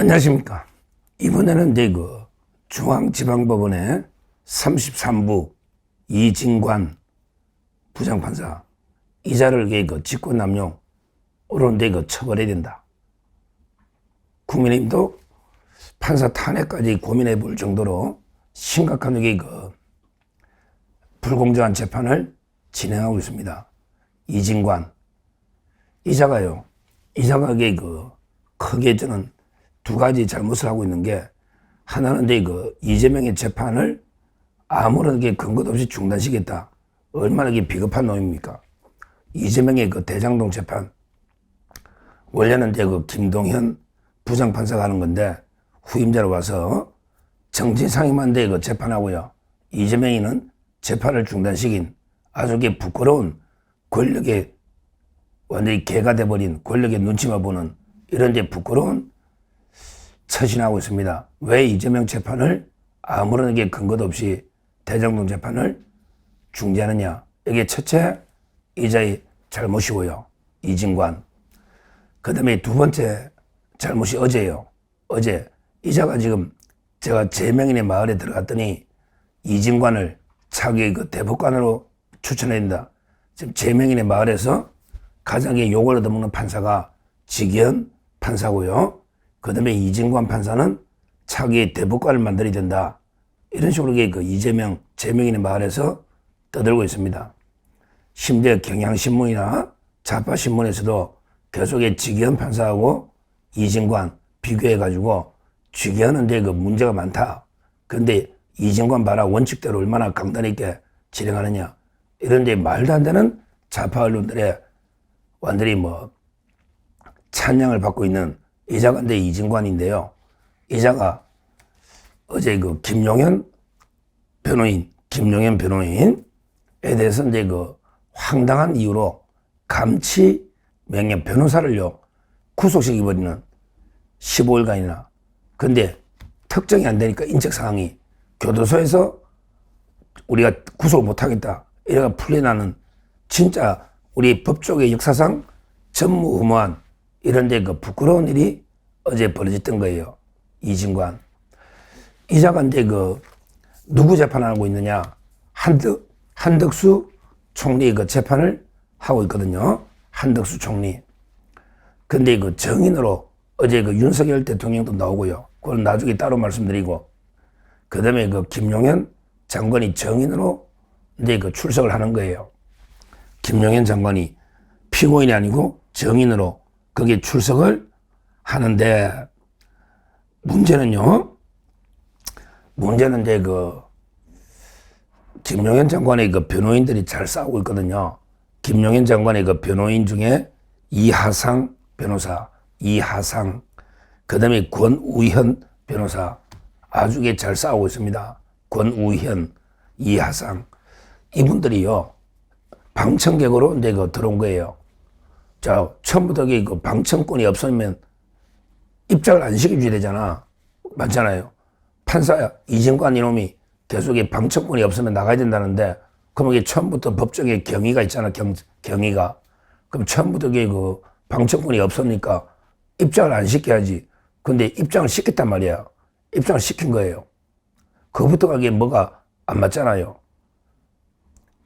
안녕하십니까. 이번에는 이제 그 중앙지방법원의 33부 이진관 부장판사 이자를 이게 그 직권남용으로 이제 그 처벌해야 된다. 국민의힘도 판사 탄핵까지 고민해 볼 정도로 심각한 이게 그 불공정한 재판을 진행하고 있습니다. 이진관 이자가요. 이자가 이게 그 크게 저는 두 가지 잘못을 하고 있는 게 하나는 그 이재명의 재판을 아무런 게 근거도 없이 중단시켰다. 얼마나 비겁한 놈입니까? 이재명의 그 대장동 재판 원래는 그 김동현 부장판사가 하는 건데 후임자로 와서 정진상임한 데그 재판하고요. 이재명이는 재판을 중단시킨 아주 게 부끄러운 권력의 완전히 개가 돼버린 권력의 눈치만 보는 이런 이제 부끄러운 처신하고 있습니다. 왜 이재명 재판을 아무런 게 근거도 없이 대장동 재판을 중지하느냐. 이게 첫째 이자의 잘못이고요. 이진관. 그 다음에 두 번째 잘못이 어제요. 어제 이자가 지금 제가 제명인의 마을에 들어갔더니 이진관을 차기 그 대법관으로 추천해야 지금 제명인의 마을에서 가장 욕을 얻어먹는 판사가 직연 판사고요. 그 다음에 이진관 판사는 차기 대법관을 만들어야 된다. 이런 식으로 그 이재명, 재명인의 말에서 떠들고 있습니다. 심지어 경향신문이나 자파신문에서도 계속의 직연 판사하고 이진관 비교해가지고 직연은 그 문제가 많다. 근데 이진관 봐라 원칙대로 얼마나 강단 있게 진행하느냐. 이런 데 말도 안 되는 좌파 언론들의 완전히 뭐 찬양을 받고 있는 이자가 내 이진관인데요. 이자가 어제 그 김용현 변호인, 김용현 변호인에 대해서 이제 그 황당한 이유로 감치 명예 변호사를요 구속시켜버리는 15일간이나. 근데 특정이 안 되니까 인적 사항이 교도소에서 우리가 구속을 못하겠다. 이래가 풀려나는 진짜 우리 법조계 역사상 전무후무한 이런데 그 부끄러운 일이 어제 벌어졌던 거예요. 이진관. 이제 그 누구 재판하고 있느냐. 한덕, 한덕수 총리 그 재판을 하고 있거든요. 한덕수 총리. 근데 그 정인으로 어제 그 윤석열 대통령도 나오고요. 그걸 나중에 따로 말씀드리고. 그 다음에 그 김용현 장관이 정인으로 이제 그 출석을 하는 거예요. 김용현 장관이 피고인이 아니고 정인으로 거기에 출석을 하는데 문제는요. 문제는 이제 그 김용현 장관의 그 변호인들이 잘 싸우고 있거든요. 김용현 장관의 그 변호인 중에 이하상 변호사, 이하상, 그 다음에 권우현 변호사 아주 잘 싸우고 있습니다. 권우현, 이하상 이분들이요 방청객으로 이제 그 들어온 거예요. 자, 처음부터 그 방청권이 없으면 입장을 안 시켜줘야 되잖아. 맞잖아요. 판사 이진관 이놈이 계속 방청권이 없으면 나가야 된다는데, 그럼 이게 처음부터 법적인 경위가 있잖아, 경, 경위가. 그럼 처음부터 그 방청권이 없으니까 입장을 안 시켜야지. 근데 입장을 시켰단 말이야. 입장을 시킨 거예요. 그부터가 이게 뭐가 안 맞잖아요.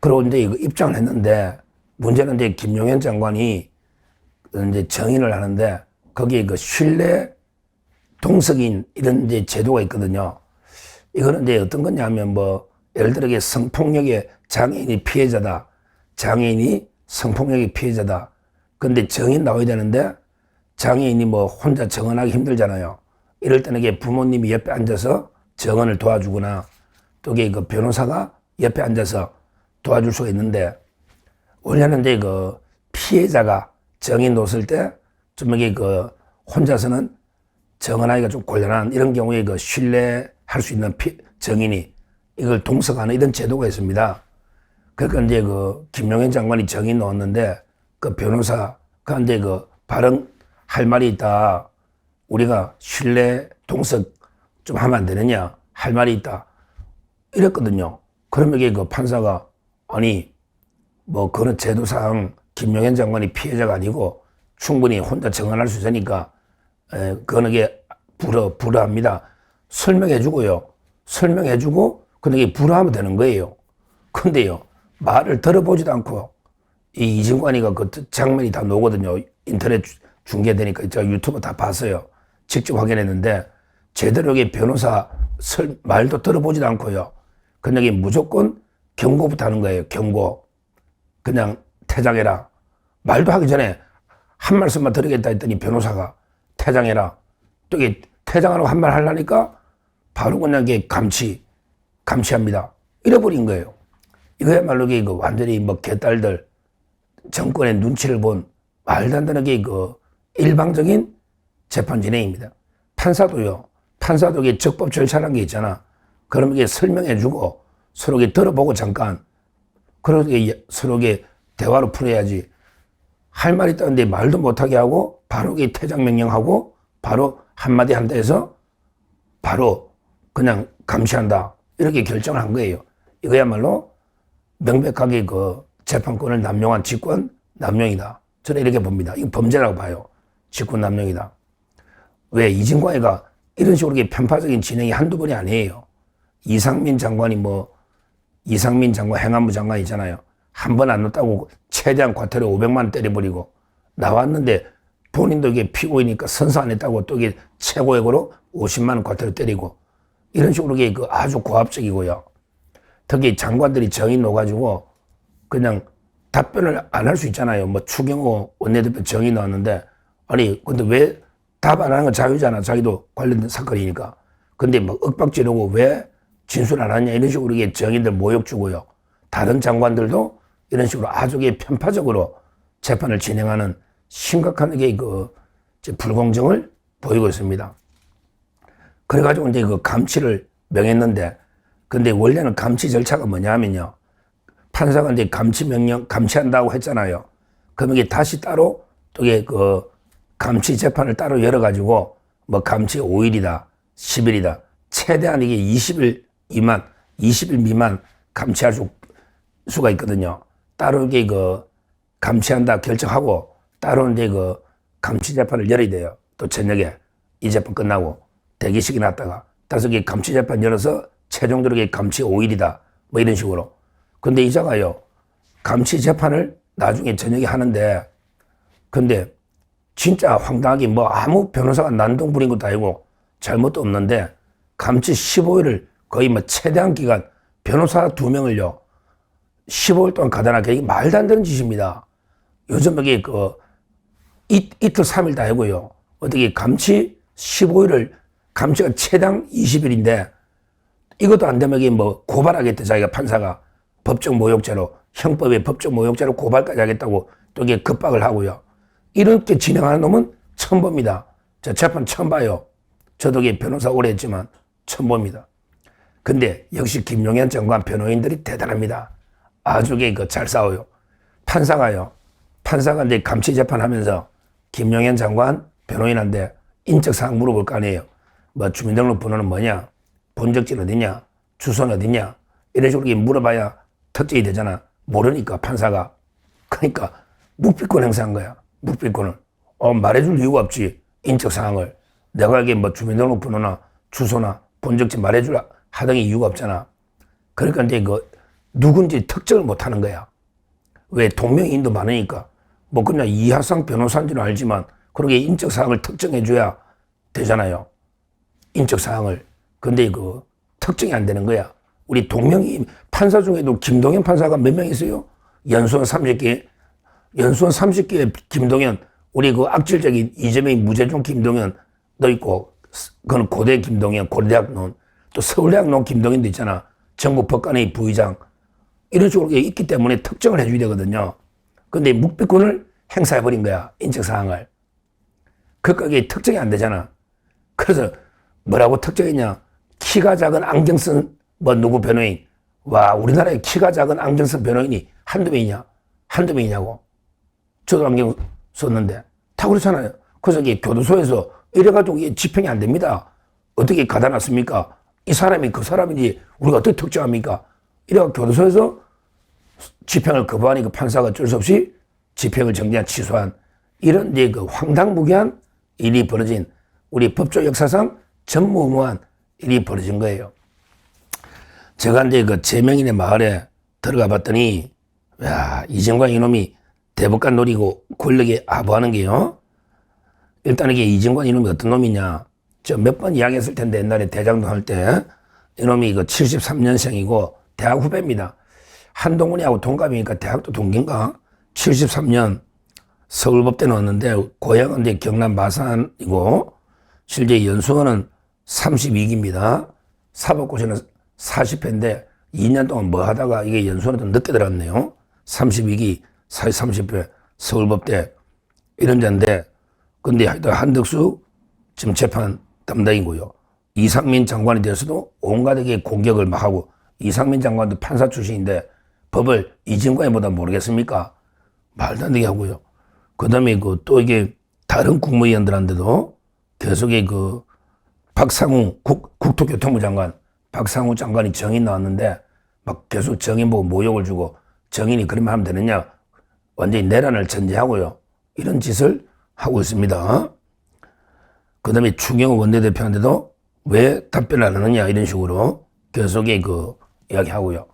그런데 이거 입장을 했는데, 문제는 이제 김용현 장관이 이제 정인을 하는데 거기에 그 신뢰 동석인 이런 이제 제도가 있거든요. 이거는 이제 어떤 거냐면 뭐 예를 들어 성폭력의 장애인이 피해자다. 장애인이 성폭력의 피해자다. 근데 정인 나와야 되는데 장애인이 뭐 혼자 정언하기 힘들잖아요. 이럴 때는 이게 부모님이 옆에 앉아서 정언을 도와주거나 또그 변호사가 옆에 앉아서 도와줄 수가 있는데 원래는 이제 그 피해자가 정이 놓을 때좀 이게 그 혼자서는 정언하기가 좀 곤란한 이런 경우에 그 신뢰할 수 있는 피, 정인이 이걸 동석하는 이런 제도가 있습니다. 그러니까 이제 그 김용현 장관이 정인 넣었는데 그 변호사 그한테 그 발언할 말이 있다. 우리가 신뢰 동석 좀 하면 안 되느냐 할 말이 있다. 이랬거든요. 그러면 이게 그 판사가 아니 뭐 그런 제도상 김용현 장관이 피해자가 아니고 충분히 혼자 정언할 수 있으니까 에, 그거는 게 불어, 불어합니다. 설명해 주고요. 설명해 주고, 근데 이게 불어하면 되는 거예요. 근데요, 말을 들어보지도 않고, 이 이진관이가 그 장면이 다 나오거든요. 인터넷 주- 중계되니까 제가 유튜브 다 봤어요. 직접 확인했는데, 제대로 변호사 설, 말도 들어보지도 않고요. 그냥 무조건 경고부터 하는 거예요. 경고. 그냥 퇴장해라. 말도 하기 전에 한 말씀만 드리겠다 했더니 변호사가 퇴장해라. 또 이게 퇴장하라고 한 말 하려니까 바로 그냥 이게 감치, 감치합니다. 잃어버린 거예요. 이거야말로 그 완전히 뭐 개딸들 정권의 눈치를 본 말도 안 되는 게그 일방적인 재판 진행입니다. 판사도요. 판사도 이게 적법 절차라는 게 있잖아. 그럼 이게 설명해 주고 서로 이게 들어보고 잠깐 그렇게 서로 이게 대화로 풀어야지. 할 말이 있다는데 말도 못하게 하고 바로 퇴장 명령하고 바로 한마디 한다 해서 바로 그냥 감시한다. 이렇게 결정을 한 거예요. 이거야말로 명백하게 그 재판권을 남용한 직권 남용이다. 저는 이렇게 봅니다. 이거 범죄라고 봐요. 직권 남용이다. 왜 이진광이가 이런 식으로 편파적인 진행이 한두 번이 아니에요. 이상민 장관이 뭐 이상민 장관 행안부 장관 있잖아요. 한 번 안 넣었다고 최대한 과태료 500만 원 때려버리고 나왔는데 본인도 이게 피고이니까 선서 안 했다고 또 이게 최고액으로 50만 원 과태료 때리고 이런 식으로 이게 그 아주 고압적이고요. 특히 장관들이 정이 놓가지고 그냥 답변을 안 할 수 있잖아요. 뭐 추경호 원내대표 정의 나왔는데 아니 근데 왜 답 안 하는 건 자유잖아. 자기도 관련된 사건이니까. 근데 막 윽박 지르고 왜 진술 안 하냐 이런 식으로 이게 정의들 모욕 주고요. 다른 장관들도 이런 식으로 아주 편파적으로 재판을 진행하는 심각한 그 이제 불공정을 보이고 있습니다. 그래가지고 이제 그 감치를 명했는데 근데 원래는 감치 절차가 뭐냐면요. 판사가 이제 감치 명령, 감치한다고 했잖아요. 그럼 이게 다시 따로 또 이게 그 감치 재판을 따로 열어가지고 뭐 감치 5일이다, 10일이다. 최대한 이게 20일 미만, 20일 미만 감치할 수, 수가 있거든요. 따로 이게 그 감치한다 결정하고 따로 이제 그 감치 재판을 열어야 돼요. 또 저녁에 이 재판 끝나고 대기식이 났다가 다섯 개 감치 재판 열어서 최종적으로 감치 5일이다. 뭐 이런 식으로. 근데 이자가요. 감치 재판을 나중에 저녁에 하는데 근데 진짜 황당하게 뭐 아무 변호사가 난동 부린 것도 아니고 잘못도 없는데 감치 15일을 거의 뭐 최대한 기간 변호사 두 명을요 15일 동안 가다나게 이게 말도 안 되는 짓입니다. 요즘 여기 그 이, 이틀 3일 다 하고요. 어떻게 감치 15일을 감치가 최당 20일인데 이것도 안 되면 이게 뭐 고발하겠다 자기가 판사가 법적 모욕죄로 형법의 법적 모욕죄로 고발까지 하겠다고 또 이게 급박을 하고요. 이렇게 진행하는 놈은 처음 봅니다. 저 재판 처음 봐요. 저도 이게 변호사 오래 했지만 처음 봅니다. 근데 역시 김용현 장관 변호인들이 대단합니다. 아주 그잘 싸워요. 판사가요. 판사가 이제 감치 재판하면서 김용현 장관 변호인한테 인적 사항 물어볼 거 아니에요. 뭐 주민등록 번호는 뭐냐? 본적지 어디냐? 주소는 어디냐? 이런 식으로 물어봐야 특정이 되잖아. 모르니까 판사가. 그러니까 묵비권 행사한 거야. 묵비권을. 어, 말해줄 이유가 없지. 인적 사항을. 내가 이게 뭐 주민등록번호나 주소나 본적지 말해줄 하등의 이유가 없잖아. 그러니까 이제 그 누군지 특정을 못 하는 거야. 왜 동명이인도 많으니까. 뭐 그냥 이하상 변호사인 줄 알지만 그렇게 인적 사항을 특정해 줘야 되잖아요. 인적 사항을. 근데 그 특정이 안 되는 거야. 우리 동명이 판사 중에도 김동현 판사가 몇 명 있어요? 연수원 30개, 연수원 30개의 김동현, 우리 그 악질적인 이재명이 무죄종 김동현 너 있고, 그건 고대 김동현, 고대대학 논, 또 서울대학 논 김동현도 있잖아. 전국 법관의 부의장. 이런 식으로 있기 때문에 특정을 해줘야 되거든요. 근데 묵비권을 행사해버린 거야. 인적사항을. 그러니까 이게 특정이 안 되잖아. 그래서 뭐라고 특정했냐. 키가 작은 안경 쓴 뭐 누구 변호인. 와, 우리나라에 키가 작은 안경 쓴 변호인이 한두 명이냐? 한두 명이냐고. 저도 안경 썼는데. 다 그렇잖아요. 그래서 이게 교도소에서 이래가지고 이게 집행이 안 됩니다. 어떻게 가다 놨습니까? 이 사람이 그 사람인지 우리가 어떻게 특정합니까? 이래가 교도소에서 집행을 거부하니까 판사가 어쩔 수 없이 집행을 정지한 취소한 이런 이제 그 황당무계한 일이 벌어진 우리 법조 역사상 전무후무한 일이 벌어진 거예요. 제가 이제 그 제명인의 마을에 들어가 봤더니 야 이정관 이놈이 대법관 노리고 권력에 아부하는 게요. 일단 이게 이정관 이놈이 어떤 놈이냐. 저 몇 번 이야기했을 텐데 옛날에 대장동 할 때 이놈이 그 73년생이고 대학 후배입니다. 한동훈이하고 동갑이니까 대학도 동기인가? 73년 서울법대 나왔는데 고향은 이제 경남 마산이고 실제 연수원은 32기입니다. 사법고시는 40회인데 2년 동안 뭐 하다가 이게 연수원에 좀 늦게 들어갔네요. 32기, 40, 30회 서울법대 이런 데인데 근데 하여튼 한덕수 지금 재판 담당이고요. 이상민 장관에 대해서도 온갖에게 공격을 막 하고 이상민 장관도 판사 출신인데 법을 이진관이보다 모르겠습니까? 말도 안 되게 하고요. 그 다음에 그 또 이게 다른 국무위원들한테도 계속에 그 박상우 국, 국토교통부 장관, 박상우 장관이 정인 나왔는데 막 계속 정인 보고 모욕을 주고 정인이 그러면 하면 되느냐. 완전히 내란을 전제하고요. 이런 짓을 하고 있습니다. 그 다음에 추경호 원내대표한테도 왜 답변을 안 하느냐 이런 식으로 계속에 그 이야기하고요.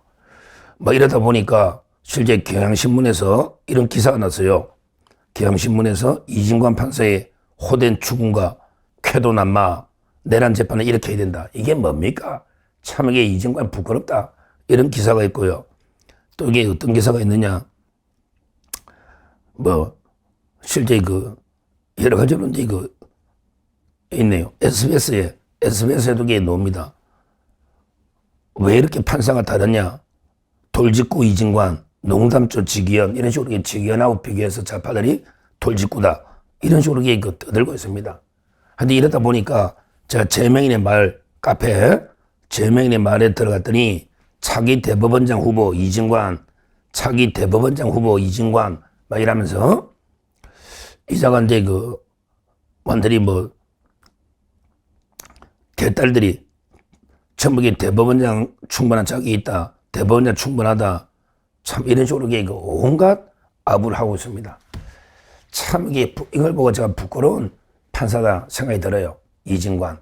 뭐 이러다 보니까 실제 경향신문에서 이런 기사가 났어요. 경향신문에서 이진관 판사의 호된 추궁과 쾌도난마 내란 재판을 이렇게 해야 된다. 이게 뭡니까? 참 이게 이진관 부끄럽다. 이런 기사가 있고요. 또 이게 어떤 기사가 있느냐. 뭐 실제 그 여러 가지로 이제 그 있네요. SBS에 SBS에도 이게 나옵니다. 왜 이렇게 판사가 다르냐? 돌직구 이진관, 농담조 직위원 이런 식으로 직위원하고 비교해서 자파들이 돌직구다 이런 식으로 이게 그 떠들고 있습니다. 근데 이러다 보니까 제가 제명인의 말 카페 제명인의 말에 들어갔더니 차기 대법원장 후보 이진관, 차기 대법원장 후보 이진관 막 이러면서 이제 그 완전히 뭐 개딸들이 게 대법원장 충분한 자격이 있다. 대법원장 충분하다. 참 이런 식으로 이게 그 온갖 아부를 하고 있습니다. 참 이게 부- 이걸 보고 제가 부끄러운 판사다 생각이 들어요. 이진관.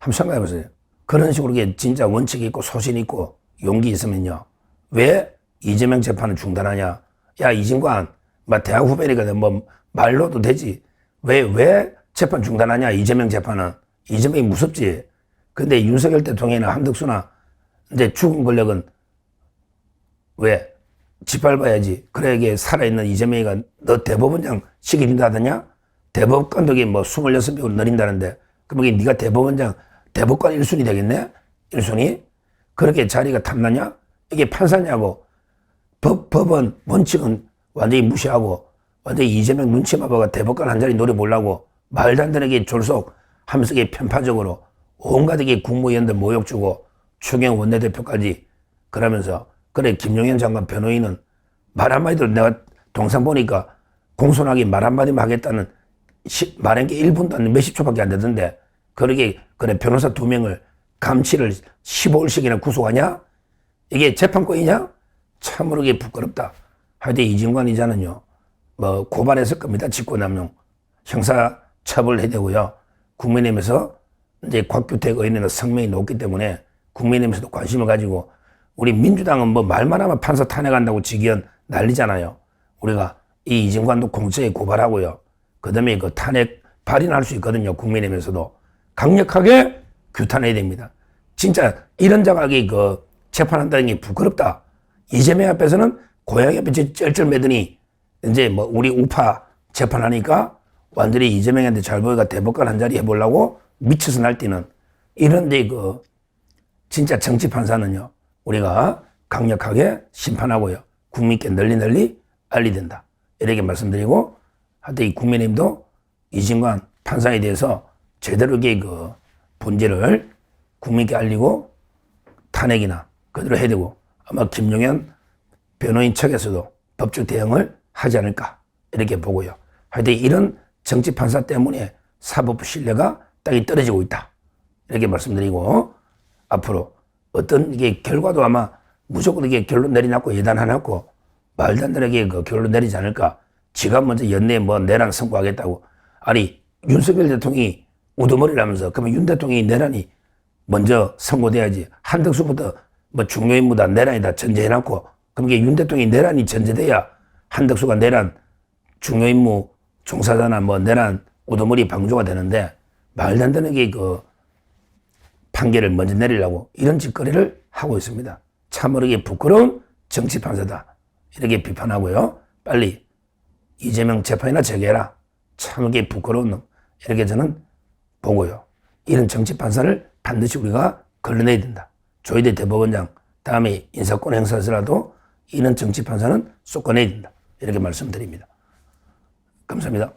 한번 생각해 보세요. 그런 식으로 이게 진짜 원칙이 있고 소신 있고 용기 있으면요. 왜 이재명 재판을 중단하냐? 야 이진관, 막 대학 후배니까 뭐 말로도 되지. 왜 왜 재판 중단하냐? 이재명 재판은 이재명이 무섭지. 근데 윤석열 대통령이나 한덕수나 이제 죽은 권력은 왜? 짓밟아야지. 그래, 이게 살아있는 이재명이가 너 대법원장 시키린다더냐? 대법관도 이게 뭐 26명을 늘린다는데, 그럼 이게 네가 대법원장, 대법관 1순위 되겠네? 1순위? 그렇게 자리가 탐나냐? 이게 판사냐고. 법, 법은, 원칙은 완전히 무시하고, 완전히 이재명 눈치만 봐가 대법관 한 자리 노려보려고, 말도 안 되는 게 졸속 이게 편파적으로 온갖 국무위원들 모욕 주고, 추경 원내대표까지 그러면서 그래 김용현 장관 변호인은 말 한마디도 내가 동상 보니까 공손하게 말 한마디만 하겠다는 시, 말한 게 1분도 안 몇십 초밖에 안 되던데 그러게 그래 변호사 두 명을 감치를 15일씩이나 구속하냐? 이게 재판권이냐? 참으로 이게 부끄럽다. 하여튼 이진관 이자는요. 뭐 고발했을 겁니다. 직권남용 형사 처벌해야 되고요. 국민의힘에서 이제 곽규택 의원의 성명이 높기 때문에 국민의힘에서도 관심을 가지고 우리 민주당은 뭐 말만 하면 판사 탄핵한다고 직위원 난리잖아요. 우리가 이 이진관도 공처에 고발하고요. 그 다음에 그 탄핵 발의할 수 있거든요. 국민의힘에서도. 강력하게 규탄해야 됩니다. 진짜 이런 자각이 그 재판한다는 게 부끄럽다. 이재명 앞에서는 고양이 앞에 쩔쩔 매더니 이제 뭐 우리 우파 재판하니까 완전히 이재명한테 잘 보이가 대법관 한 자리 해보려고 미쳐서 날뛰는 이런데 그 진짜 정치 판사는요 우리가 강력하게 심판하고요 국민께 널리 널리 알리된다 이렇게 말씀드리고 하여튼 이 국민의힘도 이진관 판사에 대해서 제대로 이게 그 본질을 국민께 알리고 탄핵이나 그대로 해야 되고 아마 김용현 변호인 측에서도 법적 대응을 하지 않을까 이렇게 보고요. 하여튼 이런 정치 판사 때문에 사법부 신뢰가 땅이 떨어지고 있다. 이렇게 말씀드리고 앞으로 어떤 이게 결과도 아마 무조건 이게 결론 내리놨고 예단 안 했고 말도 안 되게 그 결론 내리지 않을까. 지가 먼저 연내 뭐 내란 선고하겠다고. 아니 윤석열 대통령이 우두머리라면서 그러면 윤 대통령이 내란이 먼저 선고돼야지 한덕수부터 뭐 중요인무다 내란이다 전제해놓고 그럼 이게 윤 대통령이 내란이 전제돼야 한덕수가 내란 중요인무 종사자나 뭐 내란 우두머리 방조가 되는데 말도 안 되는 게 그 판결을 먼저 내리려고 이런 짓거리를 하고 있습니다. 참으로 부끄러운 정치 판사다. 이렇게 비판하고요. 빨리 이재명 재판이나 재개해라. 참 이게 부끄러운 놈. 이렇게 저는 보고요. 이런 정치 판사를 반드시 우리가 걸러내야 된다. 조희대 대법원장 다음에 인사권 행사에서라도 이런 정치 판사는 쏙 꺼내야 된다. 이렇게 말씀드립니다. 감사합니다.